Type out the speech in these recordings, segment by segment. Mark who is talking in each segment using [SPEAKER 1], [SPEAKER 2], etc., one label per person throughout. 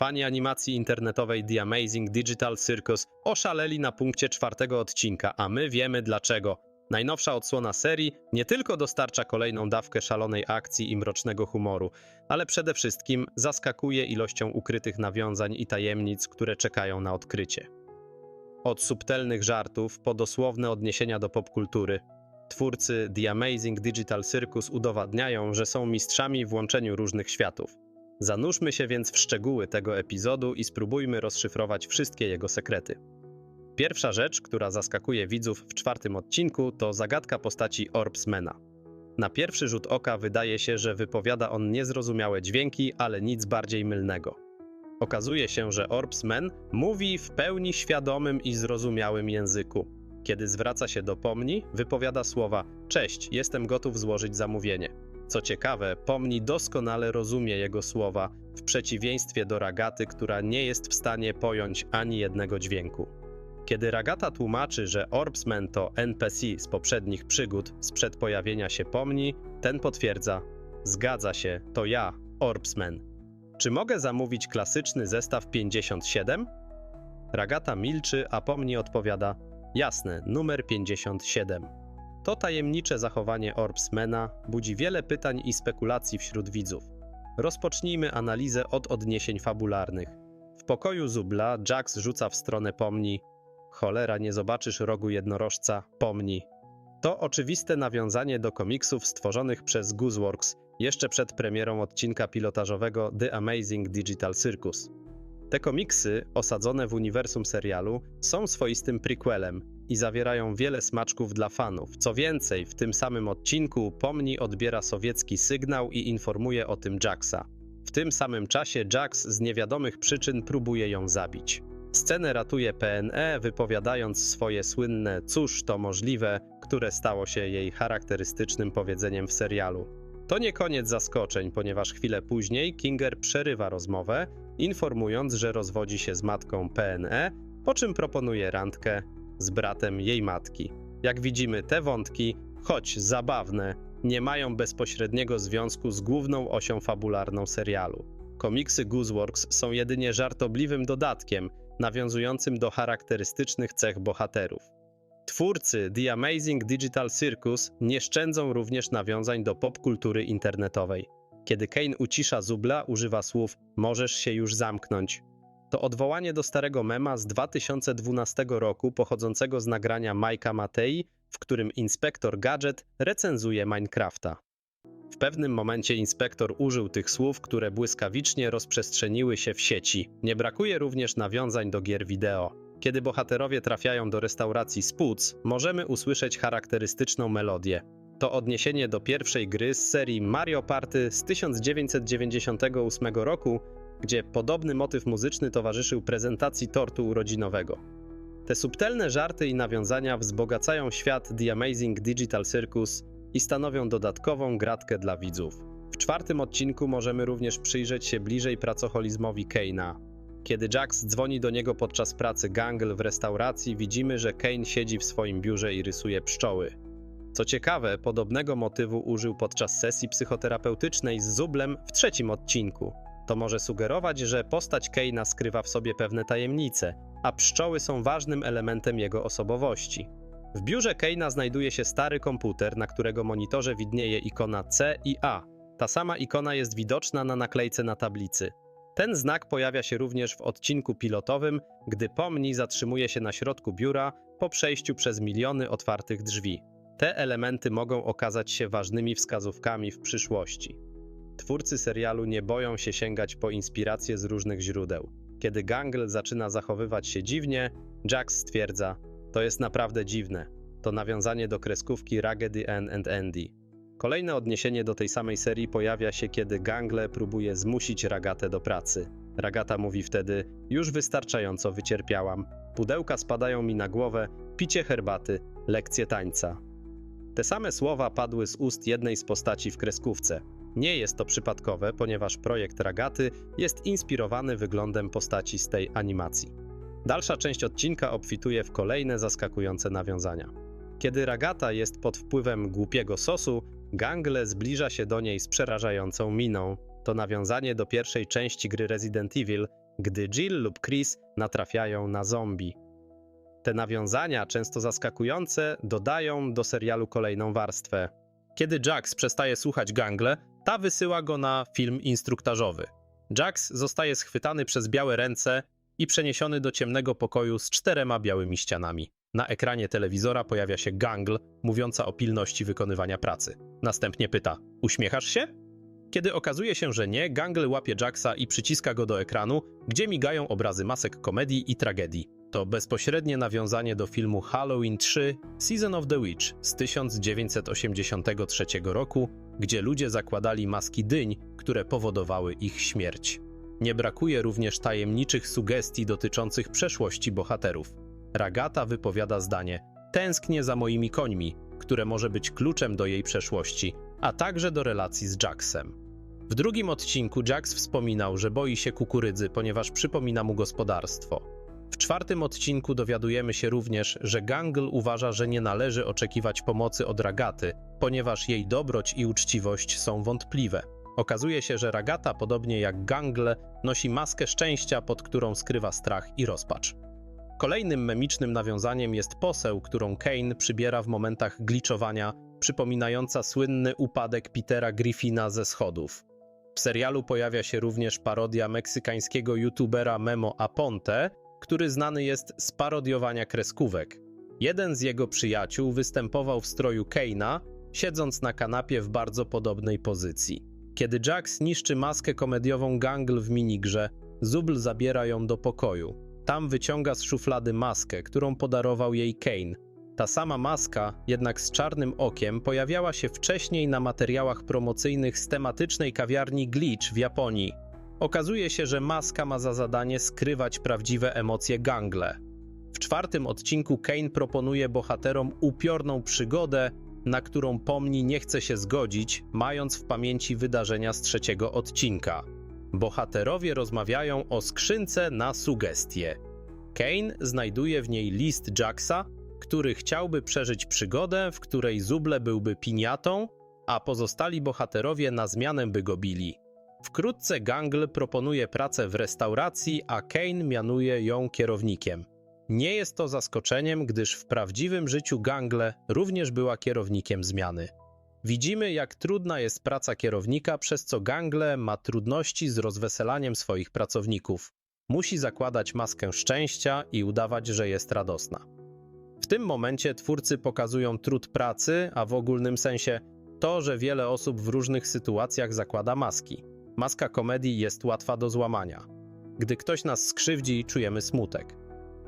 [SPEAKER 1] Fani animacji internetowej The Amazing Digital Circus oszaleli na punkcie czwartego odcinka, a my wiemy dlaczego. Najnowsza odsłona serii nie tylko dostarcza kolejną dawkę szalonej akcji i mrocznego humoru, ale przede wszystkim zaskakuje ilością ukrytych nawiązań i tajemnic, które czekają na odkrycie. Od subtelnych żartów po dosłowne odniesienia do popkultury, twórcy The Amazing Digital Circus udowadniają, że są mistrzami w łączeniu różnych światów. Zanurzmy się więc w szczegóły tego epizodu i spróbujmy rozszyfrować wszystkie jego sekrety. Pierwsza rzecz, która zaskakuje widzów w czwartym odcinku, to zagadka postaci Orbsmana. Na pierwszy rzut oka wydaje się, że wypowiada on niezrozumiałe dźwięki, ale nic bardziej mylnego. Okazuje się, że Orbsman mówi w pełni świadomym i zrozumiałym języku. Kiedy zwraca się do Pomni, wypowiada słowa: Cześć, jestem gotów złożyć zamówienie. Co ciekawe, Pomni doskonale rozumie jego słowa, w przeciwieństwie do Ragaty, która nie jest w stanie pojąć ani jednego dźwięku. Kiedy Ragata tłumaczy, że Orbsman to NPC z poprzednich przygód sprzed pojawienia się Pomni, ten potwierdza: Zgadza się, to ja, Orbsman. Czy mogę zamówić klasyczny zestaw 57? Ragata milczy, a Pomni odpowiada: Jasne, numer 57. To tajemnicze zachowanie Orbsmana budzi wiele pytań i spekulacji wśród widzów. Rozpocznijmy analizę od odniesień fabularnych. W pokoju Zubla Jax rzuca w stronę Pomni: Cholera, nie zobaczysz rogu jednorożca, pomni. To oczywiste nawiązanie do komiksów stworzonych przez Gooseworks jeszcze przed premierą odcinka pilotażowego The Amazing Digital Circus. Te komiksy, osadzone w uniwersum serialu, są swoistym prequelem i zawierają wiele smaczków dla fanów. Co więcej, w tym samym odcinku Pomni odbiera sowiecki sygnał i informuje o tym Jaxa. W tym samym czasie Jax z niewiadomych przyczyn próbuje ją zabić. Scenę ratuje PNE, wypowiadając swoje słynne cóż to możliwe, które stało się jej charakterystycznym powiedzeniem w serialu. To nie koniec zaskoczeń, ponieważ chwilę później Kinger przerywa rozmowę, informując, że rozwodzi się z matką PNE, po czym proponuje randkę z bratem jej matki. Jak widzimy, te wątki, choć zabawne, nie mają bezpośredniego związku z główną osią fabularną serialu. Komiksy Gooseworks są jedynie żartobliwym dodatkiem, nawiązującym do charakterystycznych cech bohaterów. Twórcy The Amazing Digital Circus nie szczędzą również nawiązań do popkultury internetowej. Kiedy Kane ucisza Zubla, używa słów możesz się już zamknąć. To odwołanie do starego mema z 2012 roku pochodzącego z nagrania Majka Matei, w którym inspektor Gadget recenzuje Minecrafta. W pewnym momencie inspektor użył tych słów, które błyskawicznie rozprzestrzeniły się w sieci. Nie brakuje również nawiązań do gier wideo. Kiedy bohaterowie trafiają do restauracji Spoots, możemy usłyszeć charakterystyczną melodię. To odniesienie do pierwszej gry z serii Mario Party z 1998 roku, gdzie podobny motyw muzyczny towarzyszył prezentacji tortu urodzinowego. Te subtelne żarty i nawiązania wzbogacają świat The Amazing Digital Circus i stanowią dodatkową gratkę dla widzów. W czwartym odcinku możemy również przyjrzeć się bliżej pracoholizmowi Kane'a. Kiedy Jax dzwoni do niego podczas pracy Gangle w restauracji, widzimy, że Kane siedzi w swoim biurze i rysuje pszczoły. Co ciekawe, podobnego motywu użył podczas sesji psychoterapeutycznej z Zublem w trzecim odcinku. To może sugerować, że postać Kane'a skrywa w sobie pewne tajemnice, a pszczoły są ważnym elementem jego osobowości. W biurze Kane'a znajduje się stary komputer, na którego monitorze widnieje ikona C i A. Ta sama ikona jest widoczna na naklejce na tablicy. Ten znak pojawia się również w odcinku pilotowym, gdy Pomni zatrzymuje się na środku biura po przejściu przez miliony otwartych drzwi. Te elementy mogą okazać się ważnymi wskazówkami w przyszłości. Twórcy serialu nie boją się sięgać po inspiracje z różnych źródeł. Kiedy Gangle zaczyna zachowywać się dziwnie, Jax stwierdza: To jest naprawdę dziwne. To nawiązanie do kreskówki Raggedy Ann and Andy. Kolejne odniesienie do tej samej serii pojawia się, kiedy Gangle próbuje zmusić Ragatę do pracy. Ragata mówi wtedy: Już wystarczająco wycierpiałam. Pudełka spadają mi na głowę, picie herbaty, lekcje tańca. Te same słowa padły z ust jednej z postaci w kreskówce. Nie jest to przypadkowe, ponieważ projekt Ragaty jest inspirowany wyglądem postaci z tej animacji. Dalsza część odcinka obfituje w kolejne zaskakujące nawiązania. Kiedy Ragata jest pod wpływem głupiego sosu, Gangle zbliża się do niej z przerażającą miną. To nawiązanie do pierwszej części gry Resident Evil, gdy Jill lub Chris natrafiają na zombie. Te nawiązania, często zaskakujące, dodają do serialu kolejną warstwę. Kiedy Jax przestaje słuchać Gangle, ta wysyła go na film instruktażowy. Jax zostaje schwytany przez białe ręce i przeniesiony do ciemnego pokoju z czterema białymi ścianami. Na ekranie telewizora pojawia się Gangle, mówiąca o pilności wykonywania pracy. Następnie pyta: Uśmiechasz się? Kiedy okazuje się, że nie, Gangle łapie Jacksa i przyciska go do ekranu, gdzie migają obrazy masek komedii i tragedii. To bezpośrednie nawiązanie do filmu Halloween 3 Season of the Witch z 1983 roku, gdzie ludzie zakładali maski dyń, które powodowały ich śmierć. Nie brakuje również tajemniczych sugestii dotyczących przeszłości bohaterów. Ragata wypowiada zdanie: Tęsknię za moimi końmi, które może być kluczem do jej przeszłości, a także do relacji z Jacksem. W drugim odcinku Jax wspominał, że boi się kukurydzy, ponieważ przypomina mu gospodarstwo. Czwartym odcinku dowiadujemy się również, że Gangle uważa, że nie należy oczekiwać pomocy od Ragaty, ponieważ jej dobroć i uczciwość są wątpliwe. Okazuje się, że Ragata, podobnie jak Gangle, nosi maskę szczęścia, pod którą skrywa strach i rozpacz. Kolejnym memicznym nawiązaniem jest poseł, którą Kane przybiera w momentach gliczowania, przypominająca słynny upadek Petera Griffina ze schodów. W serialu pojawia się również parodia meksykańskiego youtubera Memo Aponte, który znany jest z parodiowania kreskówek. Jeden z jego przyjaciół występował w stroju Kane'a, siedząc na kanapie w bardzo podobnej pozycji. Kiedy Jax niszczy maskę komediową Gangle w minigrze, Zubl zabiera ją do pokoju. Tam wyciąga z szuflady maskę, którą podarował jej Kane. Ta sama maska, jednak z czarnym okiem, pojawiała się wcześniej na materiałach promocyjnych z tematycznej kawiarni Glitch w Japonii. Okazuje się, że maska ma za zadanie skrywać prawdziwe emocje Gangle. W czwartym odcinku Kane proponuje bohaterom upiorną przygodę, na którą Pomni nie chce się zgodzić, mając w pamięci wydarzenia z trzeciego odcinka. Bohaterowie rozmawiają o skrzynce na sugestie. Kane znajduje w niej list Jacksa, który chciałby przeżyć przygodę, w której Zuble byłby piniatą, a pozostali bohaterowie na zmianę by go bili. Wkrótce Gangle proponuje pracę w restauracji, a Kane mianuje ją kierownikiem. Nie jest to zaskoczeniem, gdyż w prawdziwym życiu Gangle również była kierownikiem zmiany. Widzimy, jak trudna jest praca kierownika, przez co Gangle ma trudności z rozweselaniem swoich pracowników. Musi zakładać maskę szczęścia i udawać, że jest radosna. W tym momencie twórcy pokazują trud pracy, a w ogólnym sensie to, że wiele osób w różnych sytuacjach zakłada maski. Maska komedii jest łatwa do złamania. Gdy ktoś nas skrzywdzi, czujemy smutek.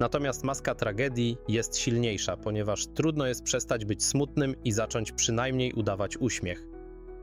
[SPEAKER 1] Natomiast maska tragedii jest silniejsza, ponieważ trudno jest przestać być smutnym i zacząć przynajmniej udawać uśmiech.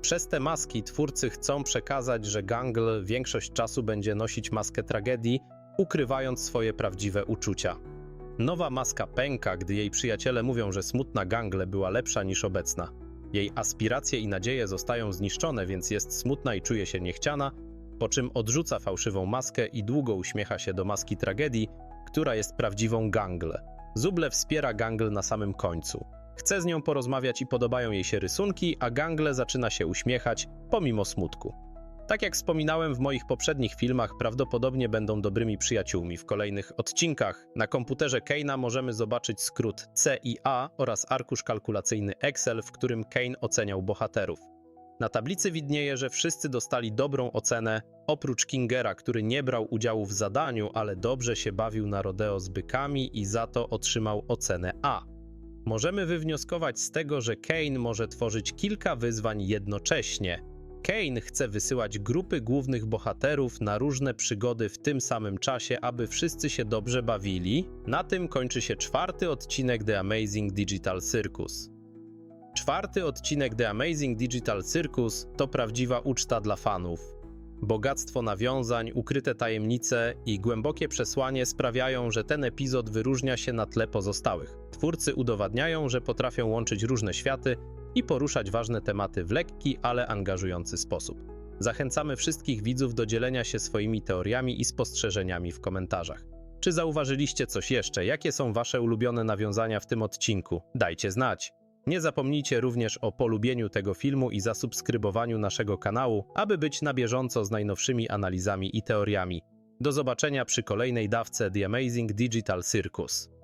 [SPEAKER 1] Przez te maski twórcy chcą przekazać, że Gangle większość czasu będzie nosić maskę tragedii, ukrywając swoje prawdziwe uczucia. Nowa maska pęka, gdy jej przyjaciele mówią, że smutna Gangle była lepsza niż obecna. Jej aspiracje i nadzieje zostają zniszczone, więc jest smutna i czuje się niechciana, po czym odrzuca fałszywą maskę i długo uśmiecha się do maski tragedii, która jest prawdziwą Gangle. Zuble wspiera Gangle na samym końcu. Chce z nią porozmawiać i podobają jej się rysunki, a Gangle zaczyna się uśmiechać, pomimo smutku. Tak jak wspominałem w moich poprzednich filmach, prawdopodobnie będą dobrymi przyjaciółmi. W kolejnych odcinkach na komputerze Kane'a możemy zobaczyć skrót C i A oraz arkusz kalkulacyjny Excel, w którym Kane oceniał bohaterów. Na tablicy widnieje, że wszyscy dostali dobrą ocenę, oprócz Kingera, który nie brał udziału w zadaniu, ale dobrze się bawił na rodeo z bykami i za to otrzymał ocenę A. Możemy wywnioskować z tego, że Kane może tworzyć kilka wyzwań jednocześnie. Kane chce wysyłać grupy głównych bohaterów na różne przygody w tym samym czasie, aby wszyscy się dobrze bawili. Na tym kończy się czwarty odcinek The Amazing Digital Circus. Czwarty odcinek The Amazing Digital Circus to prawdziwa uczta dla fanów. Bogactwo nawiązań, ukryte tajemnice i głębokie przesłanie sprawiają, że ten epizod wyróżnia się na tle pozostałych. Twórcy udowadniają, że potrafią łączyć różne światy i poruszać ważne tematy w lekki, ale angażujący sposób. Zachęcamy wszystkich widzów do dzielenia się swoimi teoriami i spostrzeżeniami w komentarzach. Czy zauważyliście coś jeszcze? Jakie są Wasze ulubione nawiązania w tym odcinku? Dajcie znać. Nie zapomnijcie również o polubieniu tego filmu i zasubskrybowaniu naszego kanału, aby być na bieżąco z najnowszymi analizami i teoriami. Do zobaczenia przy kolejnej dawce The Amazing Digital Circus.